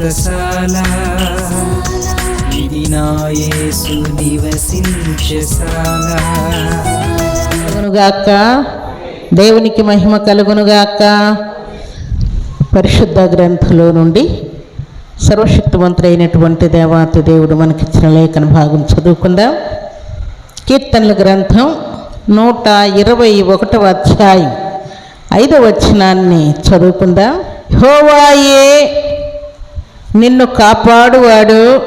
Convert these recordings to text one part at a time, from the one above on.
వ్రతశాల ఇది నా నివసించశాల కలుగునుగాక. దేవునికి మహిమ కలుగునుగాక. పరిశుద్ధ గ్రంథంలో నుండి సర్వశక్తివంతుడు అయినటువంటి దేవాతి దేవుడు మనకిచ్చిన లేఖన భాగం చదువుకుందాం. కీర్తనల గ్రంథం నూట ఇరవై ఒకటవ అధ్యాయం ఐదవ వచనాన్ని చదువుకుందాం. హోవాయే నిన్ను కాపాడువాడు.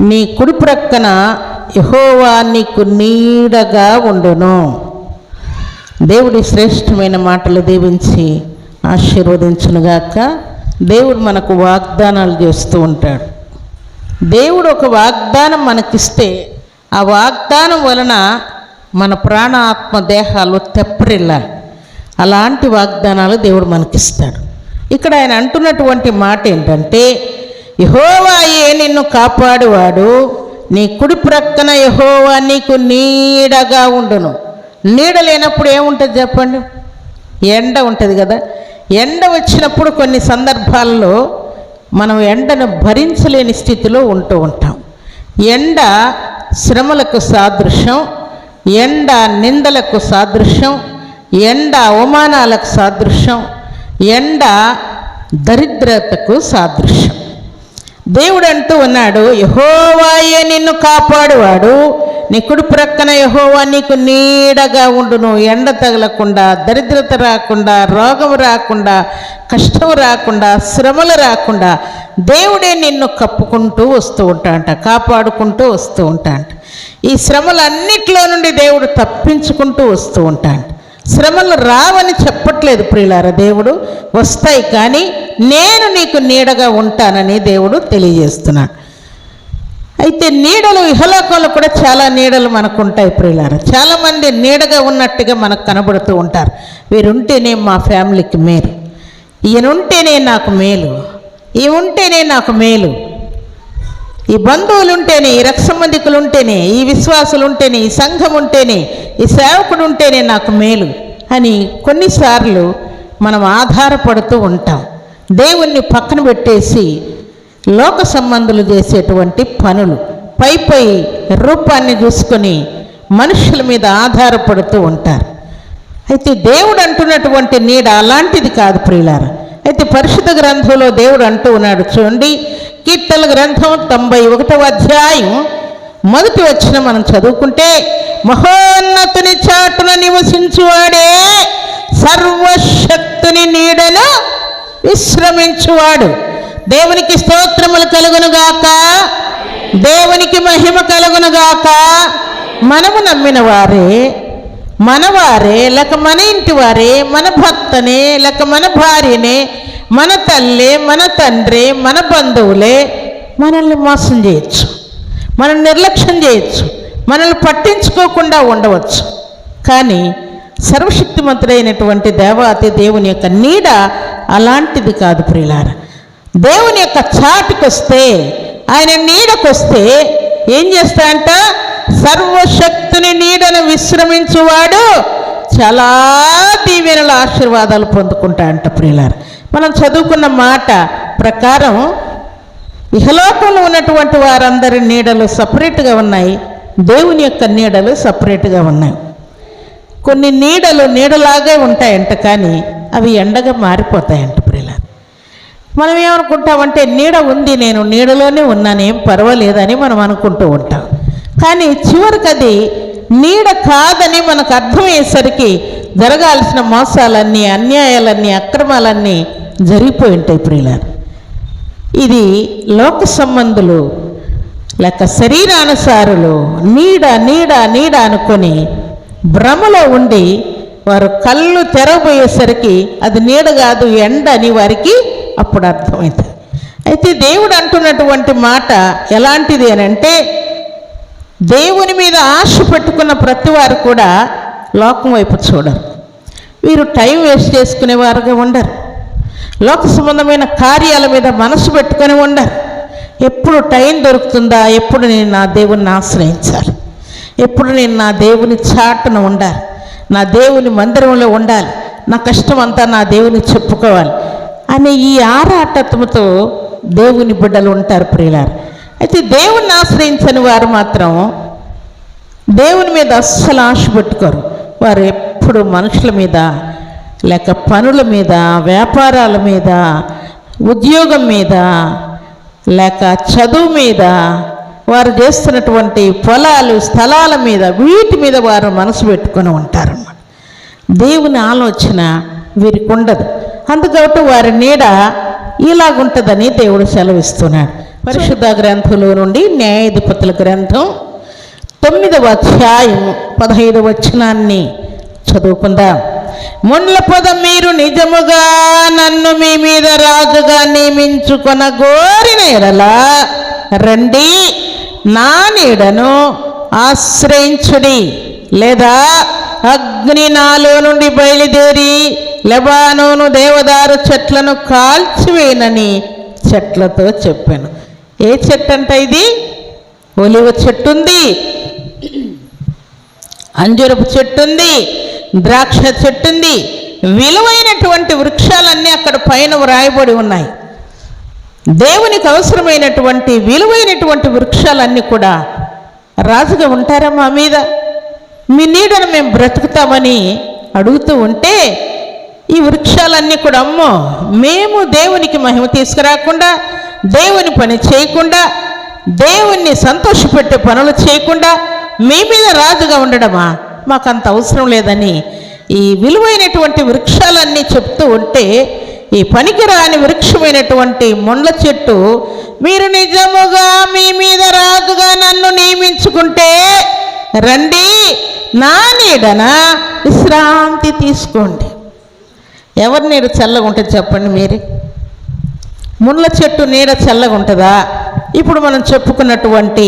నీ కుడి ప్రక్కన యహోవా నీకు నీడగా ఉండును. దేవుడి శ్రేష్టమైన మాటలు దీవించి ఆశీర్వదించునుగాక. దేవుడు మనకు వాగ్దానాలు చేస్తూ ఉంటాడు. దేవుడు ఒక వాగ్దానం మనకిస్తే ఆ వాగ్దానం వలన మన ప్రాణ ఆత్మ దేహాలు తెప్పరిల్లాలి. అలాంటి వాగ్దానాలు దేవుడు మనకిస్తాడు. ఇక్కడ ఆయన అంటున్నటువంటి మాట ఏంటంటే యహోవాయే నిన్ను కాపాడువాడు? నీ కుడి ప్రక్కన యహోవా నీకు నీడగా ఉండును. నీడ లేనప్పుడు ఏముంటుంది చెప్పండి? ఎండ ఉంటుంది కదా. ఎండ వచ్చినప్పుడు కొన్ని సందర్భాల్లో మనం ఎండను భరించలేని స్థితిలో ఉంటూ ఉంటాం. ఎండ శ్రమలకు సాదృశ్యం ఎండ నిందలకు సాదృశ్యం ఎండ అవమానాలకు సాదృశ్యం ఎండ దరిద్రతకు సాదృశ్యం. దేవుడు అంటూ ఉన్నాడు యహోవాయే నిన్ను కాపాడువాడు. నీ కుడి ప్రక్కన యహోవా నీకు నీడగా ఉండును. ఎండ తగలకుండా దరిద్రత రాకుండా రోగం రాకుండా కష్టం రాకుండా శ్రమలు రాకుండా దేవుడే నిన్ను కప్పుకుంటూ వస్తూ ఉంటాంట కాపాడుకుంటూ వస్తూ ఉంటాంట. ఈ శ్రమలన్నిటిలో నుండి దేవుడు తప్పించుకుంటూ వస్తూ ఉంటాంట. శ్రమలు రావని చెప్పట్లేదు ప్రియులార దేవుడు. వస్తాయి కానీ నేను నీకు నీడగా ఉంటానని దేవుడు తెలియజేస్తున్నాడు అయితే నీడలు ఇహలోకంలో కూడా చాలా నీడలు మనకు ఉంటాయి ప్రియులార. చాలామంది నీడగా ఉన్నట్టుగా మనకు కనబడుతూ ఉంటారు. వీరుంటేనే మా ఫ్యామిలీకి మేలు. ఈయనుంటేనే నాకు మేలు. ఈ ఉంటేనే నాకు మేలు. ఈ బంధువులు ఉంటేనే ఈ రక్త సంబంధికులు ఉంటేనే ఈ విశ్వాసులు ఉంటేనే ఈ సంఘం ఉంటేనే ఈ సేవకుడు ఉంటేనే నాకు మేలు అని కొన్నిసార్లు మనం ఆధారపడుతూ ఉంటాం. దేవుణ్ణి పక్కన పెట్టేసి లోక సంబంధులు చేసేటువంటి పనులు పై పై రూపాన్ని చూసుకొని మనుషుల మీద ఆధారపడుతూ ఉంటారు. అయితే దేవుడు అంటున్నటువంటి నీడ అలాంటిది కాదు ప్రియులారా. అయితే పరిశుద్ధ గ్రంథంలో దేవుడు అంటూ ఉన్నాడు చూడండి కీర్తనల గ్రంథం తొంభై ఒకటవ అధ్యాయం. మొదటి వచ్చిన మనం చదువుకుంటే మహోన్నతుని చాటున నివసించువాడే సర్వశక్తుని నీడను విశ్రమించువాడు. దేవునికి స్తోత్రములు కలుగునుగాక. దేవునికి మహిమ కలుగునుగాక. మనము నమ్మిన వారే మనవారే లేక మన ఇంటి వారే మన భర్తనే లేక మన భార్యనే మన తల్లి మన తండ్రి మన బంధువులే మనల్ని మోసం చేయొచ్చు. మనం నిర్లక్ష్యం చేయొచ్చు. మనల్ని పట్టించుకోకుండా ఉండవచ్చు. కానీ సర్వశక్తిమంతుడైనటువంటి దేవాతి దేవుని యొక్క నీడ అలాంటిది కాదు ప్రియులార. దేవుని యొక్క చాటుకొస్తే ఆయన నీడకొస్తే ఏం చేస్తాడంట? సర్వశక్తుని నీడను విశ్రమించువాడు. చాలా దీవెనల ఆశీర్వాదాలు పొందుకుంటా అంట ప్రియులార. మనం చదువుకున్న మాట ప్రకారం ఇహలోకంలో ఉన్నటువంటి వారందరి నీడలు సపరేట్గా ఉన్నాయి. దేవుని యొక్క నీడలు సపరేట్గా ఉన్నాయి. కొన్ని నీడలు నీడలాగే ఉంటాయంట కానీ అవి ఎండగా మారిపోతాయంట ప్రియులార. మనం ఏమనుకుంటామంటే నీడ ఉంది నేను నీడలోనే ఉన్నాను ఏం పర్వాలేదని మనం అనుకుంటూ ఉంటాం. కానీ చివరికి అది నీడ కాదని మనకు అర్థమయ్యేసరికి జరగాల్సిన మోసాలన్నీ అన్యాయాలన్నీ అక్రమాలన్నీ జరిగిపోయి ఉంటాయి ప్రియుల ఇది లోక సంబంధులు లేక శరీరానుసారులు నీడ నీడ నీడ అనుకొని భ్రమలో ఉండి వారు కళ్ళు తెరవబోయేసరికి అది నీడ కాదు ఎండ అని వారికి అప్పుడు అర్థమవుతుంది అయితే దేవుడు అంటున్నటువంటి మాట ఎలాంటిది అని అంటే దేవుని మీద ఆశ పెట్టుకున్న ప్రతి వారు కూడా లోకం వైపు చూడరు. వీరు టైం వేస్ట్ చేసుకునేవారుగా ఉండరు. లోక సంబంధమైన కార్యాల మీద మనసు పెట్టుకొని ఉండరు ఎప్పుడు టైం దొరుకుతుందా? ఎప్పుడు నేను నా దేవుణ్ణి ఆశ్రయించాలి? ఎప్పుడు నేను నా దేవుని చాటున ఉండాలి? నా దేవుని మందిరంలో ఉండాలి? నా కష్టం అంతా నా దేవుని చెప్పుకోవాలి? అనే ఈ ఆరాటత్వంతో దేవుని బిడ్డలు ఉంటారు ప్రియులారు. అయితే దేవుణ్ణి ఆశ్రయించని వారు మాత్రం దేవుని మీద అస్సలు ఆశ పెట్టుకోరు. వారు ఎప్పుడు మనుషుల మీద లేక పనుల మీద వ్యాపారాల మీద ఉద్యోగం మీద లేక చదువు మీద వారు చేస్తున్నటువంటి పొలాలు స్థలాల మీద వీటి మీద వారు మనసు పెట్టుకొని ఉంటారన్నమాట. దేవుని ఆలోచన వీరికి ఉండదు. అందుకబట్టి వారి నీడ ఇలాగుంటుందని దేవుడు సెలవిస్తున్నాడు. పరిశుద్ధ గ్రంథంలో నుండి న్యాయాధిపతుల గ్రంథం తొమ్మిదవ అధ్యాయం పదహైదవ వచనాన్ని చదువుకుందాం. ముండ్ల పొద మీరు నిజముగా నన్ను మీ మీద రాజుగా నియమించుకొన గోరిన ఎడలా రండి నా నీడను ఆశ్రయించుడి. లేదా అగ్ని నాలో నుండి బయలుదేరి లెబానోను దేవదారు చెట్లను కాల్చివేనని చెట్లతో చెప్పాను. ఏ చెట్టు అంట ఇది? ఒలివ చెట్టు ఉంది అంజురపు చెట్టు ఉంది ద్రాక్ష చెట్టుంది. విలువైనటువంటి వృక్షాలన్నీ అక్కడ పైన వ్రాయబడి ఉన్నాయి. దేవునికి అవసరమైనటువంటి విలువైనటువంటి వృక్షాలన్నీ కూడా రాజుగా ఉంటారా మా మీద? మీ నీడను మేము బ్రతుకుతామని అడుగుతూ ఉంటే ఈ వృక్షాలన్నీ కూడా అమ్మో మేము దేవునికి మహిమ తీసుకురాకుండా దేవుని పని చేయకుండా దేవుణ్ణి సంతోషపెట్టే పనులు చేయకుండా మీ మీద రాజుగా ఉండడమా? మాకు అంత అవసరం లేదని ఈ విలువైనటువంటి వృక్షాలన్నీ చెప్తూ ఉంటే ఈ పనికిరాని వృక్షమైనటువంటి ముండ్ల చెట్టు మీరు నిజముగా మీ మీద రాజుగా నన్ను నియమించుకుంటే రండి నా నీడన విశ్రాంతి తీసుకోండి. ఎవరి నీడ చల్లగా ఉంటుంది చెప్పండి మీరే? ముళ్ళ చెట్టు నీడ చల్లగా ఉంటుందా ఇప్పుడు మనం చెప్పుకున్నటువంటి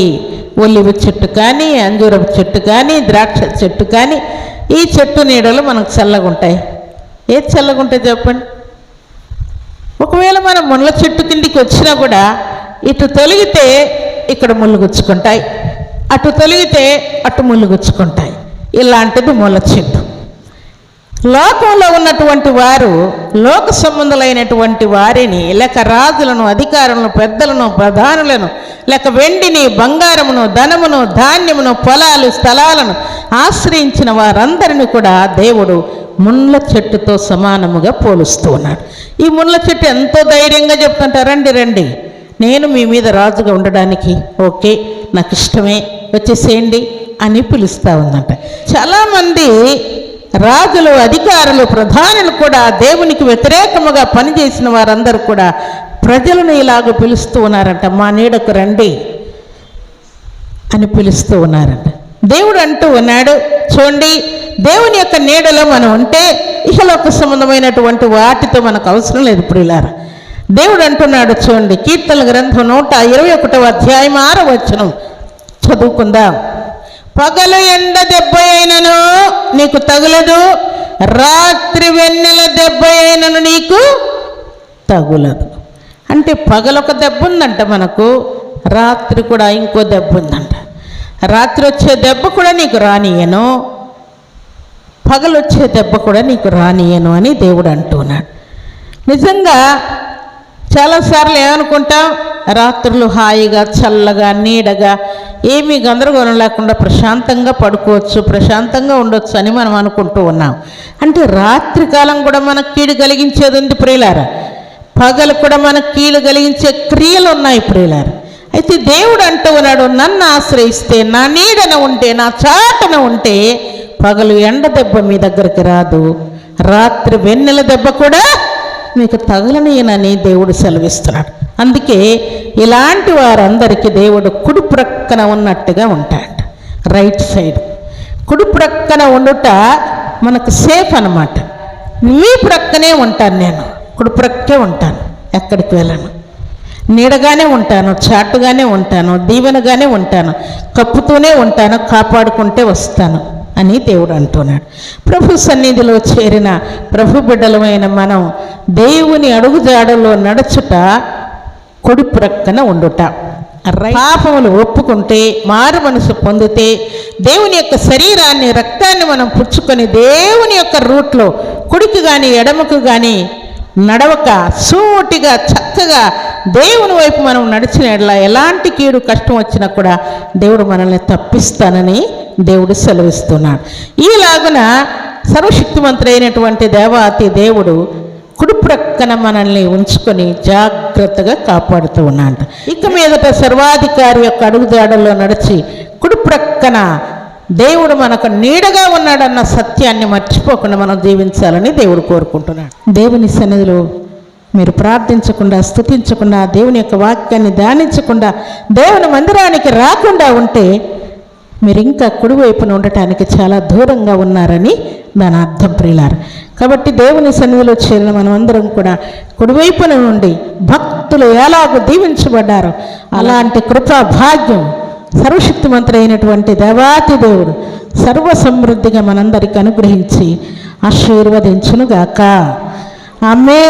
ఒలివ చెట్టు కానీ అంజూరపు చెట్టు కానీ ద్రాక్ష చెట్టు కానీ ఈ చెట్టు నీడలు మనకు చల్లగా ఉంటాయి. ఏది చల్లగా ఉంటాయి చెప్పండి? ఒకవేళ మనం ముళ్ళ చెట్టు కిందికి వచ్చినా కూడా ఇటు తొలిగితే ఇక్కడ ముళ్ళు గుచ్చుకుంటాయి. అటు తొలిగితే అటు ముళ్ళు గుచ్చుకుంటాయి. ఇలాంటిది ముళ్ళ చెట్టు. లోకంలో ఉన్నటువంటి వారు లోక సంబంధులైనటువంటి వారిని లేక రాజులను అధికారులను పెద్దలను ప్రధానులను లేక వెండిని బంగారమును ధనమును ధాన్యమును పొలాలు స్థలాలను ఆశ్రయించిన వారందరిని కూడా దేవుడు ముళ్ళ చెట్టుతో సమానముగా పోలుస్తూ ఉన్నాడు. ఈ ముళ్ళ చెట్టు ఎంతో ధైర్యంగా చెప్తుంటారు రండి రండి. నేను మీ మీద రాజుగా ఉండడానికి ఓకే నాకు ఇష్టమే వచ్చేసేయండి అని పిలుస్తూ ఉందంట. చాలామంది రాజులు అధికారులు ప్రధానులు కూడా దేవునికి వ్యతిరేకముగా పనిచేసిన వారందరూ కూడా ప్రజలను ఇలాగ పిలుస్తూ ఉన్నారంట. మా నీడకు రండి అని పిలుస్తూ ఉన్నారంట. దేవుడు అంటూ ఉన్నాడు చూడండి దేవుని యొక్క నీడలో మనం ఉంటే ఇహలోక సంబంధమైనటువంటి వాటితో మనకు అవసరం లేదు ఇప్పుడు ఇలా దేవుడు అంటున్నాడు చూడండి కీర్తన గ్రంథం నూట ఇరవై ఒకటవ అధ్యాయం ఆరవచనం చదువుకుందాం. పగలు ఎండ దెబ్బ అయినను నీకు తగులదు రాత్రి వెన్నెల దెబ్బ అయినను నీకు తగులదు. అంటే పగలొక దెబ్బ ఉందంట మనకు రాత్రి కూడా ఇంకో దెబ్బ ఉందంట. రాత్రి వచ్చే దెబ్బ కూడా నీకు రానియను పగలు వచ్చే దెబ్బ కూడా నీకు రానియను అని దేవుడు అంటున్నాడు. నిజంగా చాలాసార్లు ఏమనుకుంటాం రాత్రులు హాయిగా చల్లగా నీడగా ఏమీ గందరగోళం లేకుండా ప్రశాంతంగా పడుకోవచ్చు ప్రశాంతంగా ఉండొచ్చు అని మనం అనుకుంటూ ఉన్నాం. అంటే రాత్రి కాలం కూడా మనకు కీడు కలిగించేది ఉంది ప్రియులారా? పగలు కూడా మనకు కీడు కలిగించే క్రియలు ఉన్నాయి ప్రియులారా. అయితే దేవుడు అంటూ ఉన్నాడు నన్ను ఆశ్రయిస్తే నా నీడన ఉంటే నా చాటన ఉంటే పగలు ఎండ దెబ్బ మీ దగ్గరికి రాదు. రాత్రి వెన్నెల దెబ్బ కూడా మీకు తగలనీయనని దేవుడు సెలవిస్తున్నాడు. అందుకే ఇలాంటి వారందరికీ దేవుడు కుడి ప్రక్కన ఉన్నట్టుగా ఉంటాడు రైట్ సైడ్. కుడి ప్రక్కన ఉండుట మనకు సేఫ్ అనమాట మీ ప్రక్కనే ఉంటాను నేను. కుడి ప్రక్కే ఉంటాను. ఎక్కడికి వెళ్ళను. నీడగానే ఉంటాను చాటుగానే ఉంటాను దీవెనగానే ఉంటాను కప్పుతూనే ఉంటాను కాపాడుకుంటే వస్తాను. అని దేవుడు అంటున్నాడు. ప్రభు సన్నిధిలో చేరిన ప్రభు బిడ్డలమైన మనం దేవుని అడుగుజాడలో నడుచుట కొడి ప్రక్కన ఉండుట. పాపములు ఒప్పుకుంటే మారు మనసు పొందితే దేవుని యొక్క శరీరాన్ని రక్తాన్ని మనం పుచ్చుకొని దేవుని యొక్క రూట్లో కుడికి కానీ ఎడమకు కానీ నడవక సూటిగా చక్కగా దేవుని వైపు మనం నడిచిన ఎడల ఎలాంటి కీడు కష్టం వచ్చినా కూడా దేవుడు మనల్ని తప్పిస్తానని దేవుడు సెలవిస్తున్నాడు. ఈలాగున సర్వశక్తిమంతుడైనటువంటి దేవాతి దేవుడు కుడుప్రక్కన మనల్ని ఉంచుకొని జాగ్రత్తగా కాపాడుతూ ఉన్నాడు ఇక మీదట సర్వాధికారి యొక్క అడుగుదాడల్లో నడిచి కుడుప్రక్కన దేవుడు మనకు నీడగా ఉన్నాడన్న సత్యాన్ని మర్చిపోకుండా మనం జీవించాలని దేవుడు కోరుకుంటున్నాడు. దేవుని సన్నిధిలో మీరు ప్రార్థించకుండా స్తుతించకుండా దేవుని యొక్క వాక్యాన్ని ధ్యానించకుండా దేవుని మందిరానికి రాకుండా ఉంటే మీరు ఇంకా కుడివైపున ఉండటానికి చాలా దూరంగా ఉన్నారని దాని అర్థం ప్రియులారు. కాబట్టి దేవుని సన్నిధిలో చేరిన మనమందరం కూడా కుడివైపున నుండి భక్తులు ఎలాగో దీవించబడ్డారో అలాంటి కృపా భాగ్యం సర్వశక్తిమంతుడైనటువంటి దేవాతి దేవుడు సర్వ సమృద్ధిగా మనందరికి అనుగ్రహించి ఆశీర్వదించునుగాక. ఆమె